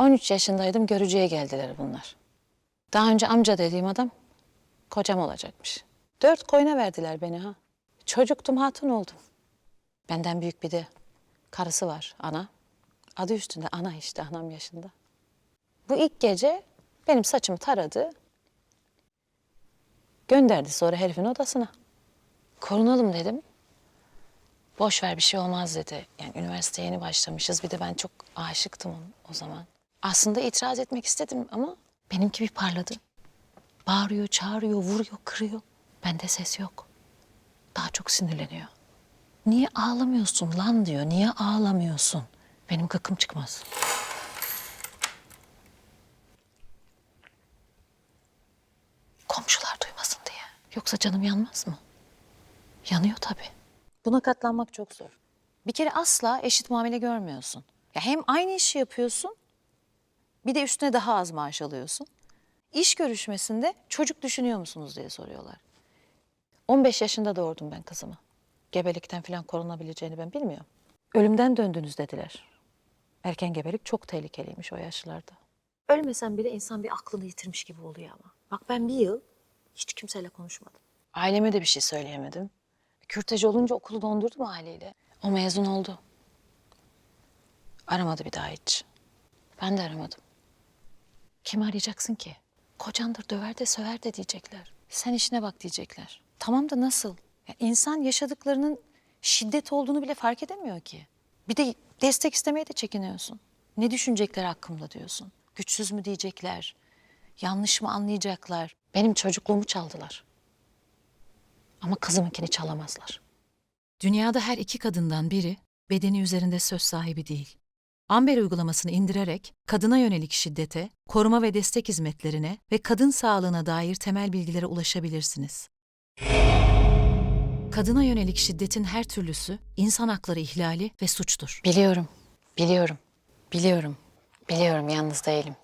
13 yaşındaydım görücüye geldiler bunlar. Daha önce amca dediğim adam kocam olacakmış. Dört koyuna verdiler beni ha. Çocuktum hatun oldum. Benden büyük bir de karısı var ana. Adı üstünde ana işte anam yaşında. Bu ilk gece benim saçımı taradı. Gönderdi sonra herifin odasına. Korunalım dedim. Boş ver bir şey olmaz dedi. Yani üniversiteye yeni başlamışız. Bir de ben çok aşıktım o zaman. Aslında itiraz etmek istedim ama benimki bir parladı. Bağırıyor, çağırıyor, vuruyor, kırıyor. Bende ses yok. Daha çok sinirleniyor. Niye ağlamıyorsun lan diyor. Niye ağlamıyorsun? Benim gıkım çıkmaz. Komşular duymasın diye. Yoksa canım yanmaz mı? Yanıyor tabii. Buna katlanmak çok zor. Bir kere asla eşit muamele görmüyorsun. Ya hem aynı işi yapıyorsun, bir de üstüne daha az maaş alıyorsun. İş görüşmesinde çocuk düşünüyor musunuz diye soruyorlar. 15 yaşında doğurdum ben kızımı. Gebelikten falan korunabileceğini ben bilmiyorum. Ölümden döndünüz dediler. Erken gebelik çok tehlikeliymiş o yaşlarda. Ölmesen bile insan bir aklını yitirmiş gibi oluyor ama. Bak ben bir yıl hiç kimseyle konuşmadım. Aileme de bir şey söyleyemedim. Kürtaj olunca okulu dondurdum haliyle. O mezun oldu. Aramadı bir daha hiç. Ben de aramadım. Kimi arayacaksın ki? Kocandır döver de söver de diyecekler. Sen işine bak diyecekler. Tamam da nasıl? Ya insan yaşadıklarının şiddet olduğunu bile fark edemiyor ki. Bir de destek istemeye de çekiniyorsun. Ne düşünecekler hakkımda diyorsun. Güçsüz mü diyecekler? Yanlış mı anlayacaklar? Benim çocukluğumu çaldılar. Ama kızımınkini çalamazlar. Dünyada her iki kadından biri bedeni üzerinde söz sahibi değil. Amber uygulamasını indirerek kadına yönelik şiddete, koruma ve destek hizmetlerine ve kadın sağlığına dair temel bilgilere ulaşabilirsiniz. Kadına yönelik şiddetin her türlüsü insan hakları ihlali ve suçtur. Biliyorum, biliyorum, biliyorum, biliyorum yalnız değilim.